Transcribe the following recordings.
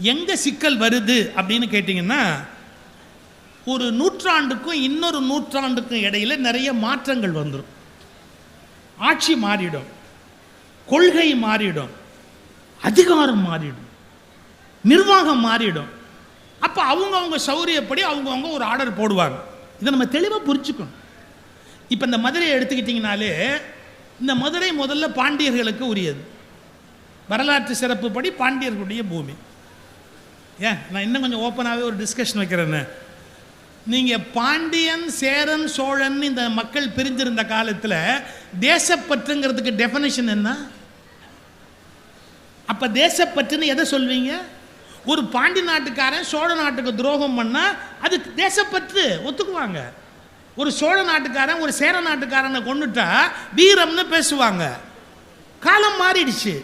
எங்கே சிக்கல் வருது அப்படின்னு கேட்டிங்கன்னா ஒரு நூற்றாண்டுக்கும் இன்னொரு நூற்றாண்டுக்கும் இடையில நிறைய மாற்றங்கள் வந்துடும் ஆட்சி மாறிடும். கொள்கை மாறிடும். அதிகாரம் மாறிடும். நிர்வாகம் மாறிடும். அப்போ அவங்கவுங்க சௌரியப்படி அவங்கவுங்க ஒரு ஆர்டர் போடுவாங்க. இதை நம்ம தெளிவாக புரிச்சுக்கணும் இப்போ இந்த மதுரையை எடுத்துக்கிட்டிங்கனாலே இந்த மதுரை முதல்ல பாண்டியர்களுக்கு உரியது. வரலாற்று சிறப்புப்படி பாண்டியர்களுடைய பூமி. ஏன் நான் இன்னும் கொஞ்சம் ஓப்பனாகவே ஒரு டிஸ்கஷன் வைக்கிறேன்னு. நீங்கள் பாண்டியன் சேரன் சோழன் இந்த மக்கள் பிரிஞ்சிருந்த காலத்தில் தேசப்பற்றுங்கிறதுக்கு டெஃபனேஷன் என்ன? அப்போ தேசப்பற்றுன்னு எதை சொல்வீங்க? ஒரு பாண்டி நாட்டுக்காரன் சோழ நாட்டுக்கு துரோகம் பண்ணால் அது தேசப்பற்று ஒத்துக்குவாங்க. ஒரு சோழ நாட்டுக்காரன் ஒரு சேர நாட்டுக்காரனை கொண்டுட்டா வீரம்னு பேசுவாங்க. காலம் மாறிடுச்சு.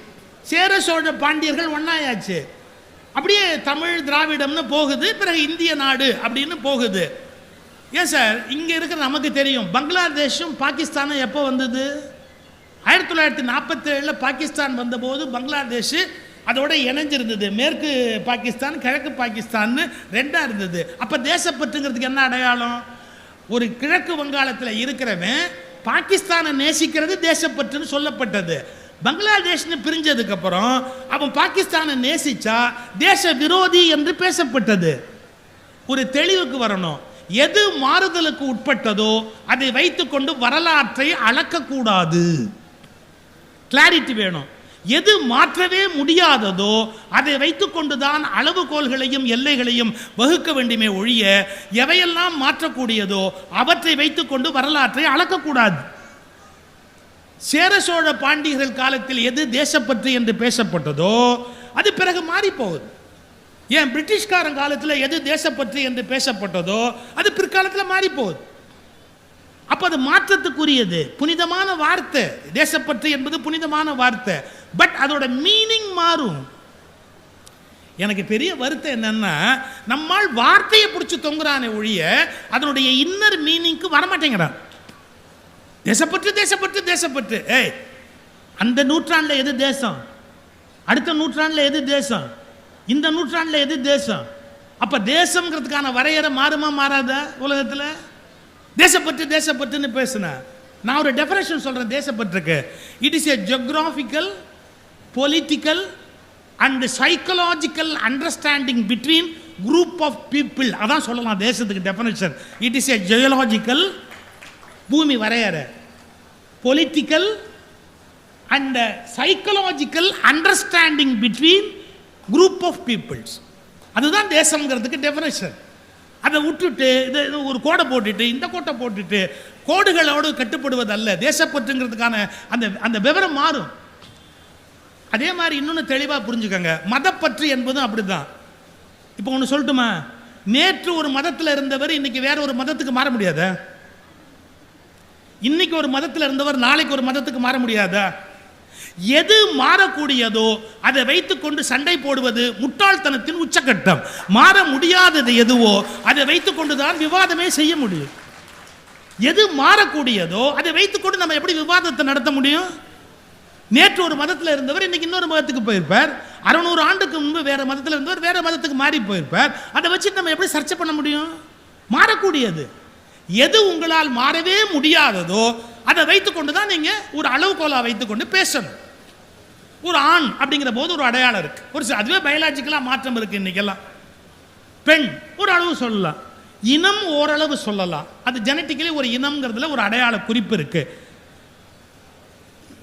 சேர சோழ பாண்டியர்கள் ஒன்றாயாச்சு அப்படியே தமிழ் திராவிடம்னு போகுது பிறகு இந்திய நாடு அப்படின்னு போகுது. ஏன் சார் இங்கே இருக்கிற நமக்கு தெரியும். பங்களாதேஷும் பாகிஸ்தானும் எப்போ வந்தது? ஆயிரத்தி தொள்ளாயிரத்தி நாற்பத்தேழில் பாகிஸ்தான் வந்தபோது பங்களாதேஷ் அதோட இணைஞ்சிருந்தது. மேற்கு பாகிஸ்தான் கிழக்கு பாகிஸ்தான்னு ரெண்டாக இருந்தது. அப்போ தேசப்பற்றுங்கிறதுக்கு என்ன அடையாளம்? ஒரு கிழக்கு வங்காளத்தில் இருக்கிறவன் பாகிஸ்தானை நேசிக்கிறது தேசப்பற்றுன்னு சொல்லப்பட்டது. பங்களாதேஷ்னு பிரிஞ்சதுக்கு அப்புறம் அவன் பாகிஸ்தானை நேசிச்சா தேச விரோதி என்று பேசப்பட்டது. ஒரு தெளிவுக்கு வரணும். எது மாறுதலுக்கு உட்பட்டதோ அதை வைத்துக்கொண்டு வரலாற்றை அளக்கக்கூடாது. கிளாரிட்டி வேணும். எது மாற்றவே முடியாததோ அதை வைத்துக்கொண்டு தான் அளவுகோல்களையும் எல்லைகளையும் வகுக்க வேண்டுமே ஒழிய எவையெல்லாம் மாற்றக்கூடியதோ அவற்றை வைத்துக்கொண்டு வரலாற்றை அளக்கக்கூடாது. சேர சோழ பாண்டியர்கள் காலத்தில் எது தேசப்பற்று என்று பேசப்பட்டதோ அது பிறகு மாறி போகுது ஏன் பிரிட்டிஷ்காரன் காலத்தில் எது தேசப்பற்று என்று பேசப்பட்டதோ அது பிற்காலத்தில் மாறி போகுது அப்போ அது மாற்றத்துக்குரியது. புனிதமான வார்த்தை. தேசப்பற்று என்பது புனிதமான வார்த்தை. பட் அதோட மீனிங் மாறும். எனக்கு பெரிய வருத்தம் என்னன்னா நம்மால் வார்த்தையை பிடிச்சி தொங்குறானே ஒழிய அதனுடைய இன்னர் மீனிங்க்கு வரமாட்டேங்கிறான். தேசப்பற்று தேசப்பற்று தேசப்பற்று. ஏய் அந்த நூற்றாண்டில் எது தேசம்? அடுத்த நூற்றாண்டில் எது தேசம்? இந்த நூற்றாண்டில் எது தேசம்? அப்போ தேசங்கிறதுக்கான வரையறை மாறுமா மாறாதா உலகத்தில்? தேசப்பற்று தேசப்பற்றுன்னு பேசுனேன் நான் ஒரு டெஃபரேஷன் சொல்கிறேன் தேசப்பற்றுக்கு. It is a geographical political and psychological understanding between group of people அதான் சொல்லலாம் தேசத்துக்கு definition it is a geological பூமி வரையறை. Political and psychological understanding between group of peoples அதுதான் தேசம்ங்கிறதுக்கு டெஃபினேஷன் அதை விட்டுட்டு இது இது ஒரு கோடை போட்டுட்டு இந்த கோட்டை போட்டுட்டு கோடுகளோடு கட்டுப்படுவதல்ல. தேசப்பற்றுங்கிறதுக்கான அந்த அந்த விவரம் மாறும். அதே மாதிரி இன்னொன்று தெளிவாக புரிஞ்சுக்கோங்க. மதப்பற்று என்பதும் அப்படிதான். இப்போ ஒன்று சொல்லட்டுமா? நேற்று ஒரு மதத்தில் இருந்தவர் இன்னைக்கு வேற ஒரு மதத்துக்கு மாற முடியாதா? இன்னைக்கு ஒரு மதத்தில் இருந்தவர் நாளைக்கு ஒரு மதத்துக்கு மாற முடியாதா? எது மாறக்கூடியதோ அதை வைத்துக்கொண்டு சண்டை போடுவது முட்டாள்தனத்தின் உச்சக்கட்டம் மாற முடியாதது எதுவோ அதை வைத்துக்கொண்டு தான் விவாதமே செய்ய முடியும். எது மாறக்கூடியதோ அதை வைத்துக்கொண்டு நம்ம எப்படி விவாதத்தை நடத்த முடியும்? நேற்று ஒரு மதத்தில் இருந்தவர் இன்னைக்கு இன்னொரு மதத்துக்கு போயிருப்பார். அறுநூறு ஆண்டுக்கு முன்பு வேற மதத்தில் இருந்தவர் வேற மதத்துக்கு மாறி போயிருப்பார். அதை வச்சு நம்ம எப்படி சர்ச்சை பண்ண முடியும்? மாறக்கூடியது. எது உங்களால் மாறவே முடியாததோ அதை வைத்துக்கொண்டு தான் நீங்க ஒரு அளவுகோலா வைத்துக்கொண்டு பேசணும். ஒரு ஆண் அப்படிங்கிற போது ஒரு அடையாளம் இருக்கு. ஒரு அதுவே பயாலஜிக்கலா மாற்றம் இருக்கு இன்றைக்கெல்லாம் பெண் ஒரு அளவு சொல்லலாம். இனம் ஓரளவு சொல்லலாம். அது ஜெனட்டிக்கலி ஒரு இனம்ங்கிறதுல ஒரு அடையாள குறிப்பு இருக்கு.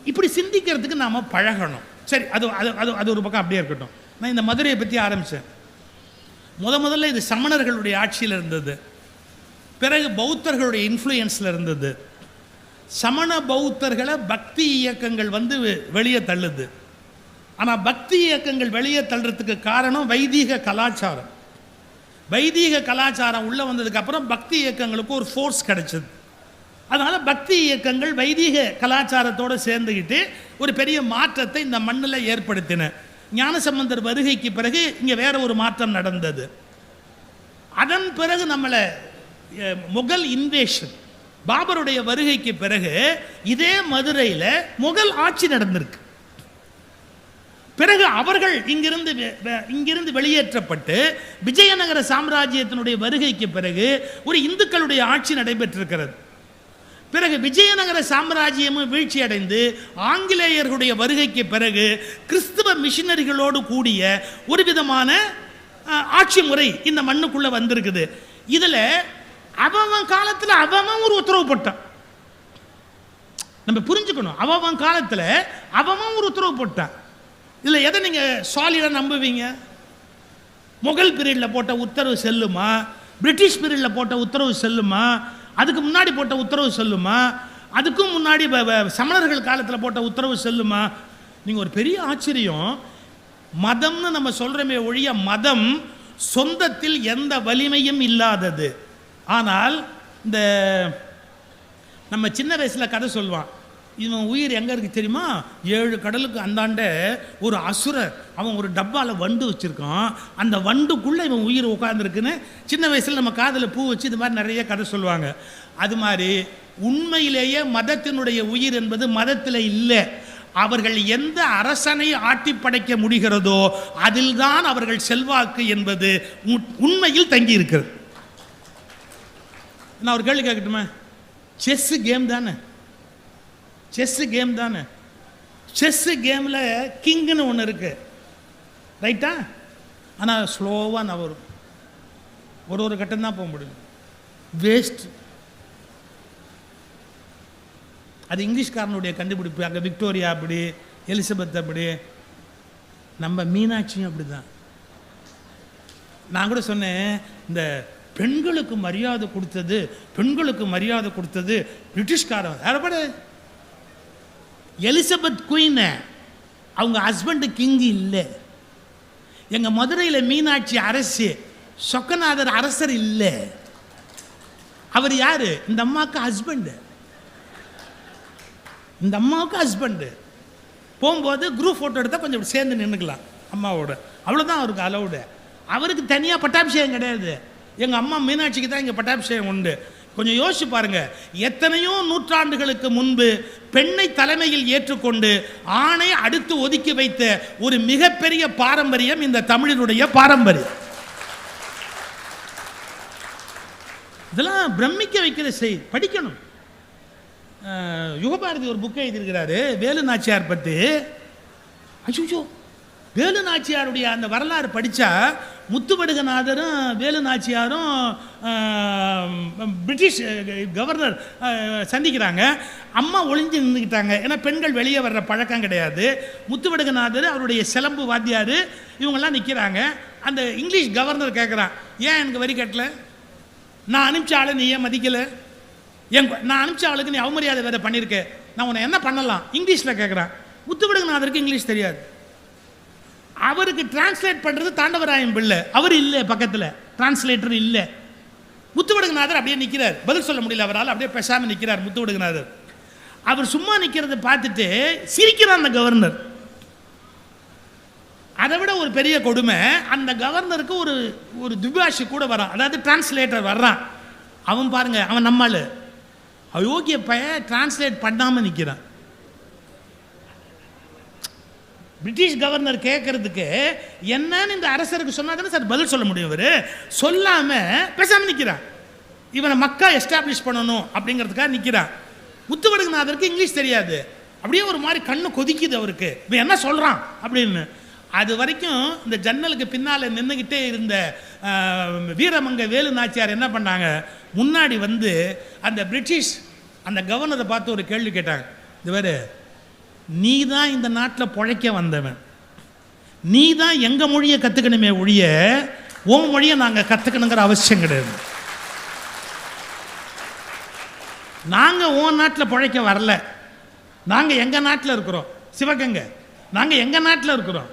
இப்படி சிந்திக்கிறதுக்கு நாம பழகணும். சரி அது அது அது அது ஒரு பக்கம் அப்படியே இருக்கட்டும். நான் இந்த மதுரையை பற்றி ஆரம்பித்தேன் முத முதல்ல இது சமணர்களுடைய ஆட்சியில் இருந்தது. பிறகு பௌத்தர்களுடைய இன்ஃப்ளூயன்ஸில் இருந்தது. சமண பௌத்தர்களை பக்தி இயக்கங்கள் வந்து வெளியே தள்ளுது. ஆனால் பக்தி இயக்கங்கள் வெளியே தள்ளுறதுக்கு காரணம் வைதீக கலாச்சாரம். வைதீக கலாச்சாரம் உள்ளே வந்ததுக்கப்புறம் பக்தி இயக்கங்களுக்கு ஒரு ஃபோர்ஸ் கிடைச்சிது. அதனால் பக்தி இயக்கங்கள் வைதீக கலாச்சாரத்தோடு சேர்ந்துக்கிட்டு ஒரு பெரிய மாற்றத்தை இந்த மண்ணில் ஏற்படுத்தின. ஞானசம்பந்தர் வருகைக்கு பிறகு இங்கே வேற ஒரு மாற்றம் நடந்தது. அதன் பிறகு நம்மளை முகல் இன்வேஷன் பாபருடைய வருகைக்கு பிறகு இதே மதுரையில் முகல் ஆட்சி நடந்திருக்கு. பிறகு அவர்கள் இங்கிருந்து இங்கிருந்து வெளியேற்றப்பட்டு விஜயநகர சாம்ராஜ்யத்தினுடைய வருகைக்கு பிறகு ஒரு இந்துக்களுடைய ஆட்சி நடைபெற்றிருக்கிறது. பிறகு விஜயநகர சாம்ராஜ்யமும் வீழ்ச்சி அடைந்து ஆங்கிலேயர்களுடைய வருகைக்கு பிறகு கிறிஸ்துவ மிஷினரிகளோடு கூடிய ஒரு விதமான ஆட்சி முறை இந்த மண்ணுக்குள்ள வந்திருக்குது. இதுல அவன் காலத்தில் அவன் ஒரு உத்தரவு போட்டான். நம்ம புரிஞ்சுக்கணும். அவன் காலத்தில் அவன் ஒரு உத்தரவு போட்டான். இதில் எதை நீங்கள் சாலிடா நம்புவீங்க? முகல் பீரியடில் போட்ட உத்தரவு செல்லுமா? பிரிட்டிஷ் பீரியடில் போட்ட உத்தரவு செல்லுமா? அதுக்கு முன்னாடி போட்ட உத்தரவு செல்லுமா? அதுக்கும் முன்னாடி வ- வ- சமணர்கள் காலத்தில் போட்ட உத்தரவு செல்லுமா? நீங்கள் ஒரு பெரிய ஆச்சரியம். மதம்னு நம்ம சொல்கிறோமே ஒழிய மதம் சொந்தத்தில் எந்த வலிமையும் இல்லாதது. ஆனால் இந்த நம்ம சின்ன வயசில் கதை சொல்லுவான். இவன் உயிர் எங்கே இருக்கு தெரியுமா? ஏழு கடலுக்கு அந்தாண்ட ஒரு அசுரர் அவன் ஒரு டப்பாவில் வண்டு வச்சுருக்கான். அந்த வண்டுக்குள்ளே இவன் உயிர் உட்காந்துருக்குன்னு சின்ன வயசில் நம்ம காதில் பூ வச்சு இது மாதிரி நிறைய கதை சொல்லுவாங்க. அது மாதிரி உண்மையிலேயே மதத்தினுடைய உயிர் என்பது மதத்தில் இல்லை. அவர்கள் எந்த அரசனை ஆட்டி படைக்க முடிகிறதோ அதில்தான் அவர்கள் செல்வாக்கு என்பது உண்மையில் தங்கி இருக்கிறது நான் ஒரு கேள்வி கேட்கட்டுமா? செஸ் கேம் தானே. செஸ் கேம் தானே. செஸ் கேமில் கிங்குன்னு ஒன்று இருக்கு. ரைட்டா ஆனால் ஸ்லோவாக நான் வரும். ஒரு ஒரு கட்டம் தான் போக முடியும். வேஸ்ட் அது இங்கிலீஷ்காரனுடைய கண்டுபிடிப்பு. அங்கே விக்டோரியா அப்படி எலிசபெத் அப்படி. நம்ம மீனாட்சியும் அப்படி தான் நான் கூட சொன்னேன் இந்த பெண்களுக்கு மரியாதை கொடுத்தது பெண்களுக்கு மரியாதை கொடுத்தது பிரிட்டிஷ்காரன் யாரப்படு எலிசபெத் குயின். அவங்க ஹஸ்பண்டு கிங்கு இல்லை. எங்கள் மதுரையில் மீனாட்சி அரசு சொக்கநாதர் அரசர் இல்லை. அவர் யார்? இந்த அம்மாவுக்கு ஹஸ்பண்டு இந்த அம்மாவுக்கு ஹஸ்பண்டு போகும்போது குரூப் ஃபோட்டோ எடுத்தால் கொஞ்சம் சேர்ந்து நின்றுக்கலாம் அம்மாவோட. அவ்வளோதான் அவருக்கு அலௌடு அவருக்கு தனியாக பட்டாபிஷேகம் கிடையாது. எங்கள் அம்மா மீனாட்சிக்கு தான் இங்கே பட்டாபிஷேகம் உண்டு. கொஞ்சம் யோசிச்சு பாருங்க. எத்தனையோ நூற்றாண்டுகளுக்கு முன்பு பெண்ணை தலைமையில் ஏற்றுக்கொண்டு ஆணை அடுத்து ஒதுக்கி வைத்த ஒரு மிகப்பெரிய பாரம்பரியம் இந்த தமிழினுடைய பாரம்பரியம். இதெல்லாம் பிரமிக்க வைக்கிற செய் படிக்கணும். யுகபாரதி ஒரு புக்கை எழுதியிருக்கிறாரு வேலு நாச்சியார் பற்றி. அச்சோ வேலு நாச்சியாருடைய அந்த வரலாறு படித்தா முத்துவடுகநாதரும் வேலு நாச்சியாரும் பிரிட்டிஷ் கவர்னர் சந்திக்கிறாங்க. அம்மா ஒளிஞ்சு நின்றுக்கிட்டாங்க ஏன்னா பெண்கள் வெளியே வர்ற பழக்கம் கிடையாது. முத்துவடுகநாதர் அவருடைய சிலம்பு வாத்தியார் இவங்கெல்லாம் நிற்கிறாங்க அந்த இங்கிலீஷ் கவர்னர் கேட்குறான் ஏன் எனக்கு வரி கட்டல? நான் அனுப்பிச்ச ஆளை நீ ஏன் மதிக்கலை? என் நான் அனுப்பிச்ச ஆளுக்கு நீ அவமரியாதை வேறு பண்ணியிருக்க நான் உன்னை என்ன பண்ணலாம்? இங்கிலீஷில் கேட்குறான் முத்துவிடுங்கநாதருக்கு இங்கிலீஷ் தெரியாது. அவருக்கு டிரான்ஸ்லேட் பண்ணுறது தாண்டவராயன் பிள்ளை. அவர் இல்லை பக்கத்தில். டிரான்ஸ்லேட்டர் இல்லை. முத்துவடுகநாதர் அப்படியே நிற்கிறார் பதில் சொல்ல முடியல அவரால். அப்படியே பேசாமல் நிற்கிறார் முத்துவடுகநாதர். அவர் சும்மா நிற்கிறத பார்த்துட்டு சிரிக்கிறார் அந்த கவர்னர் அதை விட ஒரு பெரிய கொடுமை அந்த கவர்னருக்கு ஒரு ஒரு துபாஷி கூட வரான். அதாவது டிரான்ஸ்லேட்டர் வர்றான். அவன் பாருங்க அவன் நம்மாள். அயோக்கிய பைய டிரான்ஸ்லேட் பண்ணாமல் நிற்கிறான் பிரிட்டிஷ் கவர்னர் கேட்கறதுக்கு என்னன்னு இந்த அரசருக்கு சொன்னா தானே சார் பதில் சொல்ல முடியும் இவர்? சொல்லாம பேசாம நிற்கிறான் இவனை மக்கா எஸ்டாப்ளிஷ் பண்ணணும் அப்படிங்கிறதுக்காக நிற்கிறான் முத்துவடுகநாதருக்கு இங்கிலீஷ் தெரியாது. அப்படியே ஒரு மாதிரி கண்ணு கொதிக்குது அவருக்கு. இவன் என்ன சொல்கிறான் அப்படின்னு. அது வரைக்கும் இந்த ஜன்னலுக்கு பின்னால் நின்றுக்கிட்டே இருந்த வீரமங்க வேலு நாச்சியார் என்ன பண்ணாங்க? முன்னாடி வந்து அந்த பிரிட்டிஷ் அந்த கவர்னரை பார்த்து ஒரு கேள்வி கேட்டாங்க. இது வேறு நீ தான் இந்த நாட்டில் பிழைக்க வந்தவன். நீ தான் எங்கள் மொழியை கற்றுக்கணுமே ஒழிய உன் மொழியை நாங்கள் கற்றுக்கணுங்கிற அவசியம் கிடையாது. நாங்கள் உன் நாட்டில் பிழைக்க வரல. நாங்கள் எங்கள் நாட்டில் இருக்கிறோம்? சிவகங்கை. நாங்கள் எங்கள் நாட்டில் இருக்கிறோம்?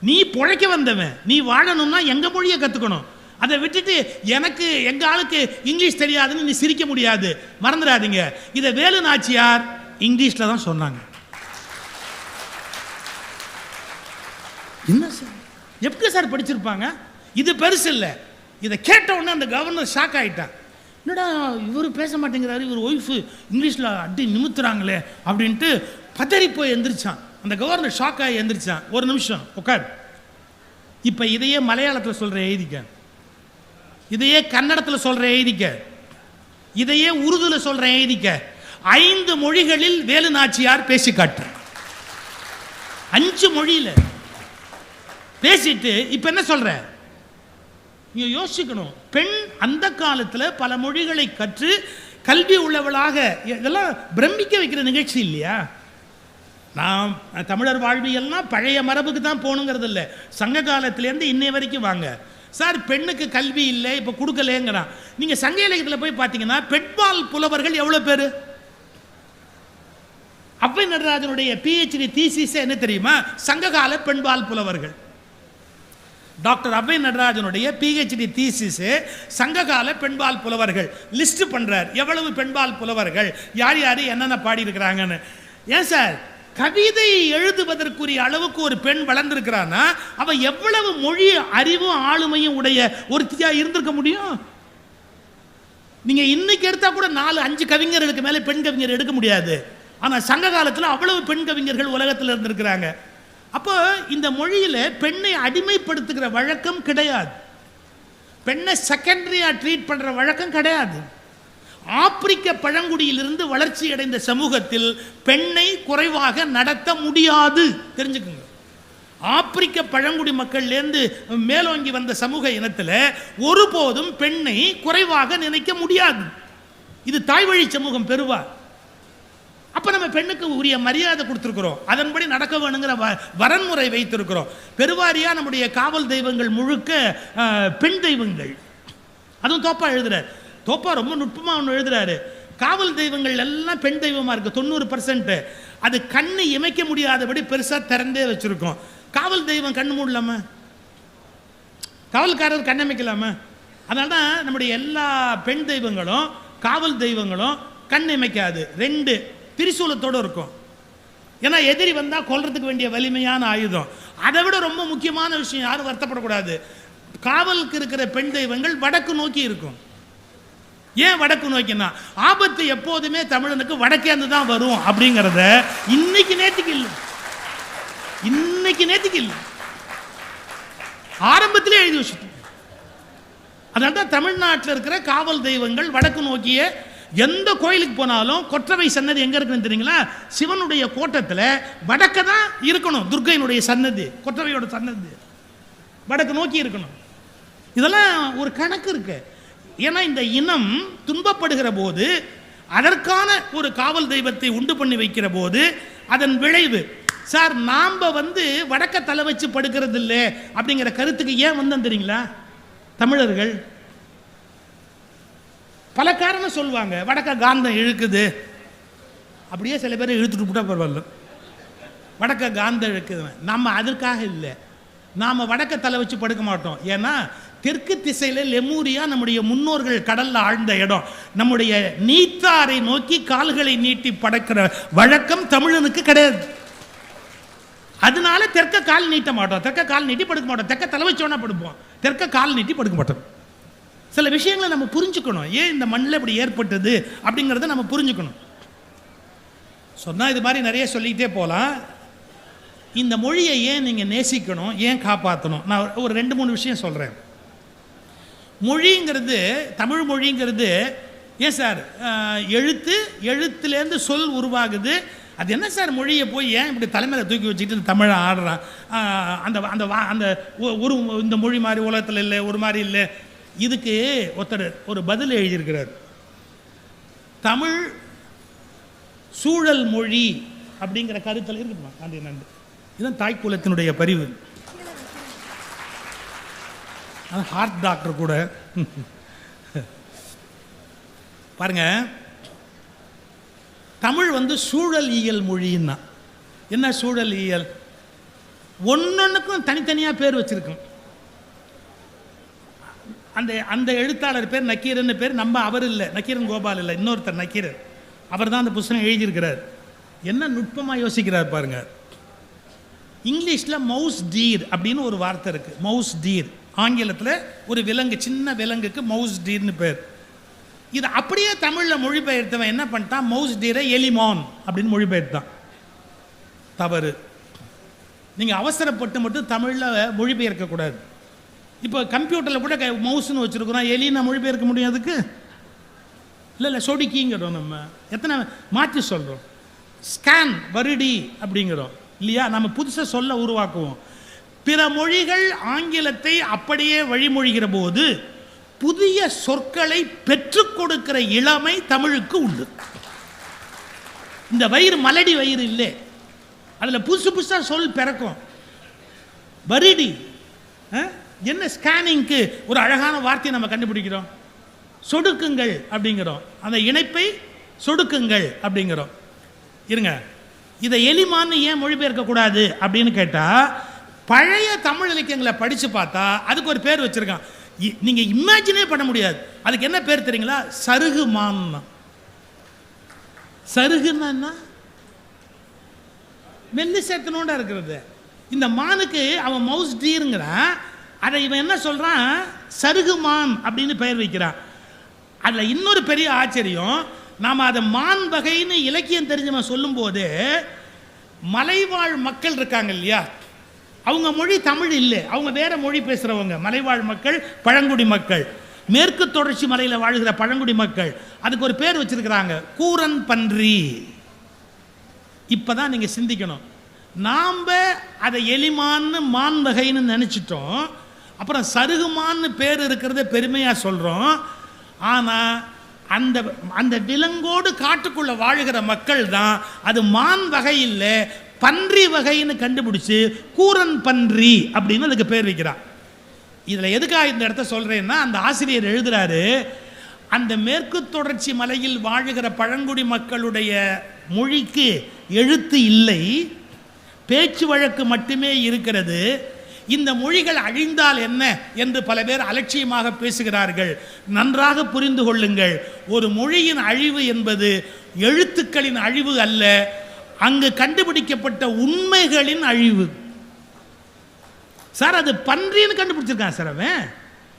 நீ பிழைக்க வந்தவன். நீ வாழணும்னா எங்கள் மொழியை கற்றுக்கணும் அதை விட்டுட்டு எனக்கு எங்கள் ஆளுக்கு இங்கிலீஷ் தெரியாதுன்னு நீ சிரிக்க முடியாது. மறந்துடாதீங்க. இதை வேலு நாச்சியார் இங்கிலீஷில் தான் சொன்னாங்க. என்ன சார்? எப்படி சார் படிச்சிருப்பாங்க? இது பெருசு இல்லை. இதை கேட்ட உடனே அந்த கவர்னர் ஷாக் ஆகிட்டான் என்னடா இவர் பேச மாட்டேங்கிறாரு இவர் ஒய்ஃபு இங்கிலீஷில் அடி நிமித்துறாங்களே அப்படின்ட்டு பதறி போய் எந்திரிச்சான். அந்த கவர்னர் ஷாக் ஆகி எந்திரிச்சான். ஒரு நிமிஷம் உட்கார். இப்போ இதையே மலையாளத்தில் சொல்கிற எழுதிக்க. இதையே கன்னடத்தில் சொல்கிற எழுதிக்க. இதையே உருதுல சொல்கிற எழுதிக்க. ஐந்து மொழிகளில் வேலு நாச்சியார் பேசி காட்டு அஞ்சு மொழியில். பேசிட்டு இப்போ என்ன சொல்ற? நீங்க யோசிக்கணும். பெண் அந்த காலத்தில் பல மொழிகளை கற்று கல்வி உள்ளவளாக இதெல்லாம் பிரமிக்க வைக்கிற நிகழ்ச்சி இல்லையா? நான் தமிழர் வாழ்வியல்னா பழைய மரபுக்கு தான் போகணுங்கிறது இல்லை. சங்க காலத்திலேருந்து இன்னை வரைக்கும் வாங்க. சார் பெண்ணுக்கு கல்வி இல்லை இப்போ கொடுக்கலேங்கிறான். நீங்கள் சங்க இலக்கியத்தில் போய் பார்த்தீங்கன்னா பெட்பால் புலவர்கள் எவ்வளோ பேர்? அவ்வை நடராஜனுடைய பிஹெச்டி தீசிஸ் என்ன தெரியுமா? சங்ககால பெண்பால் புலவர்கள். டாக்டர் அபய் நடராஜனுடைய பிஹெச்டி தீசிஸு சங்ககால பெண்பால் புலவர்கள் லிஸ்ட் பண்ணுறார் எவ்வளவு பெண்பால் புலவர்கள்? யார் யார் என்னென்ன பாடியிருக்கிறாங்கன்னு. ஏன் சார்? கவிதை எழுதுவதற்குரிய அளவுக்கு ஒரு பெண் வளர்ந்துருக்கிறான்னா அவள் எவ்வளவு மொழி அறிவும் ஆளுமையும் உடைய ஒருத்தியா இருந்திருக்க முடியும்? நீங்கள் இன்னைக்கு எடுத்தால் கூட நாலு அஞ்சு கவிஞர்களுக்கு மேலே பெண் கவிஞர் எடுக்க முடியாது. ஆனால் சங்க காலத்தில் அவ்வளவு பெண் கவிஞர்கள் உலகத்தில் இருந்திருக்கிறாங்க. அப்போ இந்த மொழியில் பெண்ணை அடிமைப்படுத்துகிற வழக்கம் கிடையாது. பெண்ணை செகண்டரியாக ட்ரீட் பண்ணுற வழக்கம் கிடையாது. ஆப்பிரிக்க பழங்குடியிலிருந்து வளர்ச்சி அடைந்த சமூகத்தில் பெண்ணை குறைவாக நடத்த முடியாது. தெரிஞ்சுக்கோங்க. ஆப்பிரிக்க பழங்குடி மக்கள்லேருந்து மேலோங்கி வந்த சமூக இனத்தில் ஒருபோதும் பெண்ணை குறைவாக நினைக்க முடியாது. இது தாய்வழி சமூகம் பெறுவார். அப்போ நம்ம பெண்ணுக்கு உரிய மரியாதை கொடுத்துருக்குறோம். அதன்படி நடக்க வேணுங்கிற வ- வரன்முறை வைத்திருக்கிறோம். பெருவாரியாக நம்முடைய காவல் தெய்வங்கள் முழுக்க பெண் தெய்வங்கள். அதுவும் தோப்பா எழுதுறாரு. தோப்பா ரொம்ப நுட்பமாக ஒன்று எழுதுறாரு. காவல் தெய்வங்கள் எல்லாம் பெண் தெய்வமாக இருக்குது தொண்ணூறு பர்சன்ட் அது கண்ணு இமைக்க முடியாதபடி பெருசாக திறந்தே வச்சுருக்கோம். காவல் தெய்வம் கண்ணு மூடலாமா? காவல்காரர் கண்ணமைக்கலாமா அதனால தான் நம்முடைய எல்லா பெண் தெய்வங்களும் காவல் தெய்வங்களும் கண் இமைக்காது. ரெண்டு திரிசூலத்தோடு இருக்கும். ஏன்னா எதிரி வந்தால் கொல்றதுக்கு வேண்டிய வலிமையான ஆயுதம். அதை விட ரொம்ப முக்கியமான விஷயம் யாரும் வருத்தப்படக்கூடாது. காவலுக்கு இருக்கிற பெண் தெய்வங்கள் வடக்கு நோக்கி இருக்கும். ஏன் வடக்கு நோக்கினா ஆபத்து எப்போதுமே தமிழனுக்கு வடக்கேந்து தான் வரும் அப்படிங்கிறத இன்னைக்கு நேத்துக்கு இல்லை. இன்னைக்கு நேற்றுக்கு இல்லை. ஆரம்பத்திலே எழுதி வச்சுட்டோம். அதனால தான் தமிழ்நாட்டில் இருக்கிற காவல் தெய்வங்கள் வடக்கு நோக்கிய எந்த கோயிலுக்கு போனாலும் கொற்றவை சன்னதி எங்கே இருக்குன்னு தெரியுங்களா? சிவனுடைய கோட்டத்தில் வடக்க தான் இருக்கணும் துர்க்கையினுடைய சன்னதி கொற்றவையோட சன்னதி. வடக்கு நோக்கி இருக்கணும். இதெல்லாம் ஒரு கணக்கு இருக்கு. ஏன்னா இந்த இனம் துன்பப்படுகிற போது அதற்கான ஒரு காவல் தெய்வத்தை உண்டு பண்ணி வைக்கிற போது அதன் விளைவு சார் நாம் வந்து வடக்க தலை வச்சு படுக்கிறது இல்லை அப்படிங்கிற கருத்துக்கு ஏன் வந்தோம் தெரியுங்களா? தமிழர்கள் பல காரணம் சொல்லுவாங்க. வடக்க காந்தம் இழுக்குது. அப்படியே சில பேர் இழுத்துட்டு போட்டால் பரவாயில்ல. வடக்க காந்தம் இழுக்குது நம்ம அதற்காக இல்லை. நாம் வடக்க தலை வச்சு படுக்க மாட்டோம். ஏன்னா தெற்கு திசையில் லெமூரியா நம்முடைய முன்னோர்கள் கடலில் ஆழ்ந்த இடம். நம்முடைய நீத்தாரை நோக்கி கால்களை நீட்டி படக்கிற வழக்கம் தமிழனுக்கு கிடையாது. அதனால தெற்க கால் நீட்ட மாட்டோம். தெற்க கால் நீட்டி படுக்க மாட்டோம். தெற்க தலை வச்சோன்னா படுப்போம். தெற்க கால் நீட்டி படுக்க மாட்டோம். சில விஷயங்களை நம்ம புரிஞ்சுக்கணும். ஏன் இந்த மண்ணில் இப்படி ஏற்பட்டது அப்படிங்கிறத நம்ம புரிஞ்சுக்கணும். சொன்னால் இது மாதிரி நிறைய சொல்லிக்கிட்டே போகலாம். இந்த மொழியை ஏன் நீங்கள் நேசிக்கணும் ஏன் காப்பாற்றணும் நான் ஒரு ரெண்டு மூணு விஷயம் சொல்கிறேன் மொழிங்கிறது தமிழ் மொழிங்கிறது ஏன் சார் எழுத்து எழுத்துலேருந்து சொல் உருவாகுது. அது என்ன சார் மொழியை போய் ஏன் இப்படி தலைமையில் தூக்கி வச்சுக்கிட்டு தமிழை ஆடுறான்? அந்த அந்த வா அந்த ஒரு இந்த மொழி மாதிரி உலகத்தில் இல்லை ஒரு மாதிரி இல்லை. இதுக்கு ஒருத்தர் ஒரு பதில் எழுதியிருக்கிறார். தமிழ் சூழல் மொழி அப்படிங்கிற கருத்தில் இருக்குமா? நன்றி நன்றி. இதுதான் தாய்க்குலத்தினுடைய பரிவு. ஹார்ட் டாக்டர் கூட. பாருங்க தமிழ் வந்து சூழல் இயல் மொழின்னா. என்ன சூழல் இயல்? ஒன்னொன்றுக்கும் தனித்தனியாக பேர் வச்சுருக்கோம். அந்த அந்த எழுத்தாளர் பேர் நக்கீரன் பேர் நம்ம அவர் இல்லை. நக்கீரன் கோபால் இல்லை. இன்னொருத்தர் நக்கீரன் அவர் தான் அந்த புஸ்தகம் எழுதியிருக்கிறார். என்ன நுட்பமாக யோசிக்கிறார் பாருங்க. இங்கிலீஷில் மவுஸ் டீர் அப்படின்னு ஒரு வார்த்தை இருக்குது மவுஸ் டீர். ஆங்கிலத்தில் ஒரு விலங்கு சின்ன விலங்குக்கு மவுஸ் டீர்னு பேர். இது அப்படியே தமிழில் மொழிபெயர்த்தவன் என்ன பண்ணிட்டான்? மவுஸ் டீரை எலிமான் அப்படின்னு மொழிபெயர்த்தான். தவறு. நீங்கள் அவசரப்பட்டு மட்டும் தமிழில் மொழிபெயர்க்கக்கூடாது இப்போ கம்ப்யூட்டரில் கூட மவுஸ்னு வச்சுருக்குறோம். எலினா மொழிபெயர்க்க முடியும் அதுக்கு இல்லை இல்லை சொடிக்கிங்கிறோம் நம்ம. எத்தனை மாற்றி சொல்கிறோம் ஸ்கேன் வருடி அப்படிங்கிறோம். இல்லையா? நம்ம புதுசாக சொல்ல உருவாக்குவோம். பிற மொழிகள் ஆங்கிலத்தை அப்படியே வழிமொழிகிற போது புதிய சொற்களை பெற்றுக் கொடுக்கிற இளமை தமிழுக்கு உண்டு. இந்த வயிறு மலடி வயிறு இல்லை. அதில் புதுசு புதுசாக சொல் பிறக்கும். வருடி ஆ? என்ன ஸ்கேனிங்க்கு ஒரு அழகான வார்த்தையை நம்ம கண்டுபிடிக்கிறோம்? சொடுக்குங்கள் அப்படிங்கிறோம். அந்த இணைப்பை சொடுக்குங்கள் அப்படிங்கிறோம். இருங்க. இதை எலிமான்னு ஏன் மொழிபெயர்க்கக்கூடாது அப்படின்னு கேட்டால் பழைய தமிழ் இலக்கியங்களை படித்து பார்த்தா அதுக்கு ஒரு பேர் வச்சுருக்கான். நீங்கள் இமேஜினே பண்ண முடியாது. அதுக்கு என்ன பேர் தெரியுங்களா? சருகு மான் சருகுன்னா மெல்லு மெல்லி சேர்த்தனோட இருக்கிறது. இந்த மானுக்கு அவன் மவுஸ் டீருங்கிறான் அதை இவன் என்ன சொல்கிறான் சருகுமான் அப்படின்னு பெயர் வைக்கிறான். அதில் இன்னொரு பெரிய ஆச்சரியம் நாம் அதை மான் வகைன்னு இலக்கியம் தெரிஞ்சவன் சொல்லும்போது மலைவாழ் மக்கள் இருக்காங்க இல்லையா? அவங்க மொழி தமிழ் இல்லை. அவங்க வேற மொழி பேசுகிறவங்க மலைவாழ் மக்கள் பழங்குடி மக்கள். மேற்கு தொடர்ச்சி மலையில் வாழ்கிற பழங்குடி மக்கள். அதுக்கு ஒரு பேர் வச்சிருக்கிறாங்க கூரன் பன்றி. இப்பதான் நீங்கள் சிந்திக்கணும். நாம் அதை எலிமான்னு மான் வகைன்னு நினச்சிட்டோம். அப்புறம் சருகுமான்னு பேர் இருக்கிறத பெருமையாக சொல்கிறோம் ஆனால் அந்த அந்த விலங்கோடு காட்டுக்குள்ளே வாழுகிற மக்கள் தான் அது மான் வகை இல்லை பன்றி வகைன்னு கண்டுபிடிச்சி கூரன் பன்றி அப்படின்னு அதுக்கு பேர் வைக்கிறான். இதில் எதுக்காக இந்த இடத்த சொல்கிறேன்னா அந்த ஆசிரியர் எழுதுறாரு அந்த மேற்கு தொடர்ச்சி மலையில் வாழுகிற பழங்குடி மக்களுடைய மொழிக்கு எழுத்து இல்லை பேச்சு வழக்கு மட்டுமே இருக்கிறது இந்த மொழிகள் அழிந்தால் என்ன என்று பல பேர் அலட்சியமாக பேசுகிறார்கள். நன்றாக புரிந்து கொள்ளுங்கள். ஒரு மொழியின் அழிவு என்பது எழுத்துக்களின் அழிவு அல்ல அங்கு கண்டுபிடிக்கப்பட்ட உண்மைகளின் அழிவு. சார் அது பன்றின்னு கண்டுபிடிச்சிருக்கான் சார் அவன்.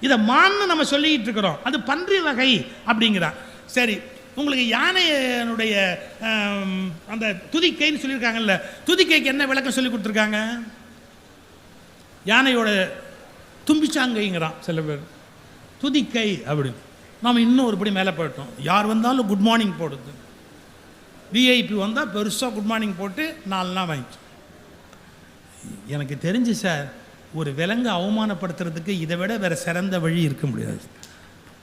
இதை மான்னு நம்ம சொல்லிக்கிட்டு இருக்கிறோம். அது பன்றி வகை அப்படிங்கிறான் சரி உங்களுக்கு யானையினுடைய அந்த துதிக்கைன்னு சொல்லியிருக்காங்கல்ல துதிக்கைக்கு என்ன விளக்கம் சொல்லி கொடுத்துருக்காங்க? யானையோட தும்பிச்சாங்கைங்கிறான் சில பேர். துதிக்கை அப்படின்னு. நாம் இன்னும் ஒரு படி மேலே போயிட்டோம். யார் வந்தாலும் குட் மார்னிங் போடுது. விஐபி வந்தால் பெருசாக குட் மார்னிங் போட்டு நாலு நாள் வாங்கிச்சு எனக்கு தெரிஞ்சு சார் ஒரு விலங்கு அவமானப்படுத்துறதுக்கு இதை விட வேற சிறந்த வழி இருக்க முடியாது.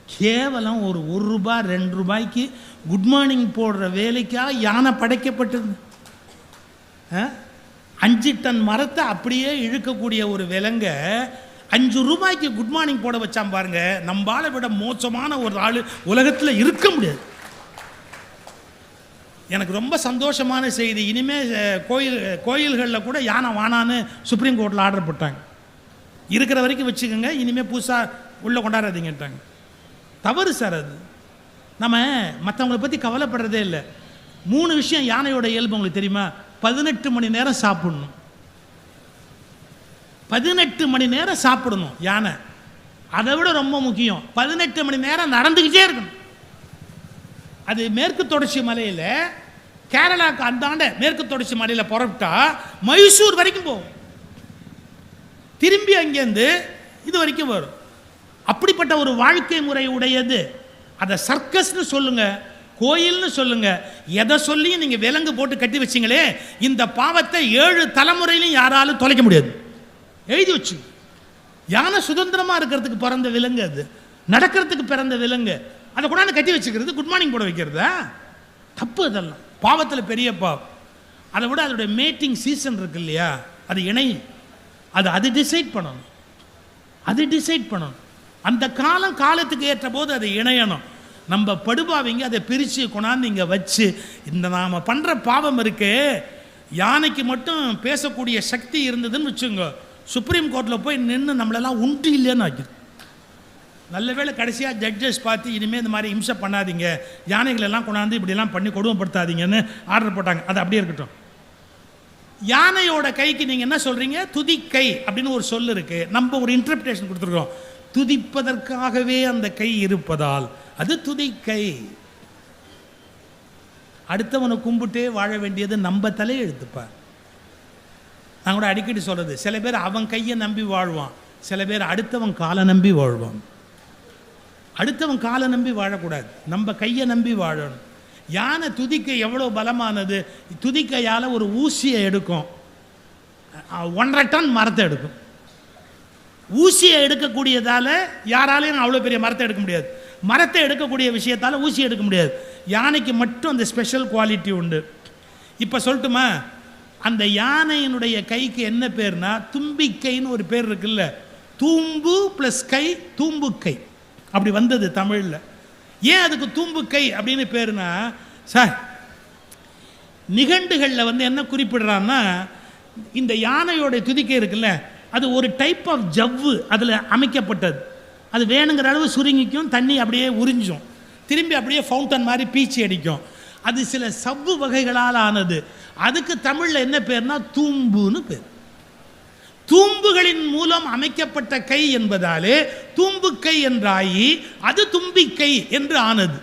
கேவலம் ஒரு ஒரு ரூபாய் ரெண்டு ரூபாய்க்கு குட் மார்னிங் போடுற வேலைக்காக யானை படைக்கப்பட்டது. ஆ? அஞ்சு டன் மரத்தை அப்படியே இழுக்கக்கூடிய ஒரு விலங்கை அஞ்சு ரூபாய்க்கு குட் மார்னிங் போட வச்சான் பாருங்க. நம்பால விட மோசமான ஒரு ஆள் உலகத்தில் இருக்க முடியாது. எனக்கு ரொம்ப சந்தோஷமான செய்தி. இனிமேல் கோயில் கோயில்களில் கூட யானை வானான்னு சுப்ரீம் கோர்ட்டில் ஆர்டர் போட்டாங்க. இருக்கிற வரைக்கும் வச்சுக்கோங்க. இனிமேல் புதுசாக உள்ளே கொண்டாடாதீங்கட்டாங்க தவறு சார் அது. நம்ம மற்றவங்களை பற்றி கவலைப்படுறதே இல்லை. மூணு விஷயம் யானையோட இயல்பு உங்களுக்கு தெரியுமா? பதினெட்டு மணி நேரம் சாப்பிடணும். பதினெட்டு மணி நேரம் சாப்பிடணும் யானை. அதை விட ரொம்ப முக்கியம். பதினெட்டு மணி நேரம் நடந்துக்கிட்டே இருக்கணும். அது மேற்கு தொடர்ச்சி மலையில் கேரளாக்கு அந்தாண்ட மேற்கு தொடர்ச்சி மலையில் புறப்பட்டா மைசூர் வரைக்கும் போகும். திரும்பி அங்கேருந்து இது வரைக்கும் வரும். அப்படிப்பட்ட ஒரு வாழ்க்கை முறை உடையது. அதை சர்க்கஸ்னு சொல்லுங்க. கோயில்னு சொல்லுங்க. எதை சொல்லியும் நீங்கள் விலங்கு போட்டு கட்டி வச்சீங்களே இந்த பாவத்தை ஏழு தலைமுறையிலும் யாராலும் தொலைக்க முடியாது. எழுதி வச்சு. யானை சுதந்திரமாக இருக்கிறதுக்கு பிறந்த விலங்கு அது. நடக்கிறதுக்கு பிறந்த விலங்கு. அதை கொண்டாந்து கட்டி வச்சுக்கிறது குட் மார்னிங் போட வைக்கிறதா? தப்பு அதெல்லாம். பாவத்தில் பெரிய பாவம். அதை விட அதோடைய மேட்டிங் சீசன் இருக்கு இல்லையா? அது இணை அது அது டிசைட் பண்ணணும். அது டிசைட் பண்ணணும். அந்த காலம் காலத்துக்கு ஏற்ற போது அது இணையணும். நம்ம படுபாவிங்க அதை பிரித்து கொண்டாந்து இங்கே வச்சு இந்த நாம் பண்ணுற பாவம் இருக்குது யானைக்கு மட்டும் பேசக்கூடிய சக்தி இருந்ததுன்னு வச்சுங்க. சுப்ரீம் கோர்ட்டில் போய் நின்று நம்மளெல்லாம் உண்டு இல்லைன்னு ஆக்கிடும் நல்ல வேளை கடைசியாக ஜட்ஜஸ் பார்த்து இனிமேல் இந்த மாதிரி இம்சை பண்ணாதீங்க. யானைகளெல்லாம் கொண்டாந்து இப்படிலாம் பண்ணி கொடுமைப்படுத்தாதீங்கன்னு ஆர்டர் போட்டாங்க. அது அப்படியே இருக்கட்டும். யானையோட கைக்கு நீங்கள் என்ன சொல்கிறீங்க துதிக்கை அப்படின்னு ஒரு சொல் இருக்குது நம்ம ஒரு இன்டர்பிரேஷன் கொடுத்துருக்கோம் துதிப்பதற்காகவே அந்த கை இருப்பதால். அது துதிக்கை. அடுத்தவனை கும்பிட்டே வாழ வேண்டியது நம்ம தலையெழுத்துப்பா நான் கூட அடிக்கடி சொல்கிறது சில பேர் அவன் கையை நம்பி வாழ்வான் சில பேர் அடுத்தவன் காலை நம்பி வாழ்வான். அடுத்தவன் காலை நம்பி வாழக்கூடாது நம்ம கையை நம்பி வாழணும். யானை துதிக்க எவ்வளோ பலமானது துதிக்கையால் ஒரு ஊசியை எடுக்கும். ஒன்றரை டன் மரத்தை எடுக்கும். ஊசியை எடுக்கக்கூடியதால் யாராலையும் அவ்வளோ பெரிய மரத்தை எடுக்க முடியாது. மரத்தை எடுக்கக்கூடிய விஷயத்தால் ஊசி எடுக்க முடியாது. யானைக்கு மட்டும் அந்த ஸ்பெஷல் குவாலிட்டி உண்டு. இப்போ சொல்லட்டுமா? அந்த யானையினுடைய கைக்கு என்ன பேர்னா தும்பிக்கைன்னு ஒரு பேர் இருக்குல்ல. தூம்பு ப்ளஸ் கை தூம்புக்கை. அப்படி வந்தது தமிழில். ஏன் அதுக்கு தூம்புக்கை அப்படின்னு பேருனா சார் நிகண்டுகளில் வந்து என்ன குறிப்பிடுறான்னா இந்த யானையோடைய துதிக்கை இருக்குல்ல அது ஒரு டைப் ஆஃப் ஜவ்வு அதில் அமைக்கப்பட்டது. அது வேணுங்கிற அளவு சுருங்கிக்கும் தண்ணி அப்படியே உறிஞ்சும். திரும்பி அப்படியே ஃபவுண்டன் மாதிரி பீச்சி அடிக்கும். அது சில சவ்வு வகைகளால் ஆனது. அதுக்கு தமிழில் என்ன பேர்னா தூம்புன்னு பேர். தூம்புகளின் மூலம் அமைக்கப்பட்ட கை என்பதாலே தூம்புக்கை என்றாயி அது தும்பிக்கை என்று ஆனது.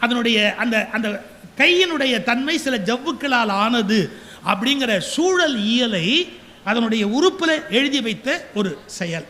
அதனுடைய அந்த அந்த கையினுடைய தன்மை சில ஜவ்வுக்களால் ஆனது அப்படிங்கிற சூழல் இயலை அதனுடைய உறுப்பில் எழுதி வைத்த ஒரு செயல்.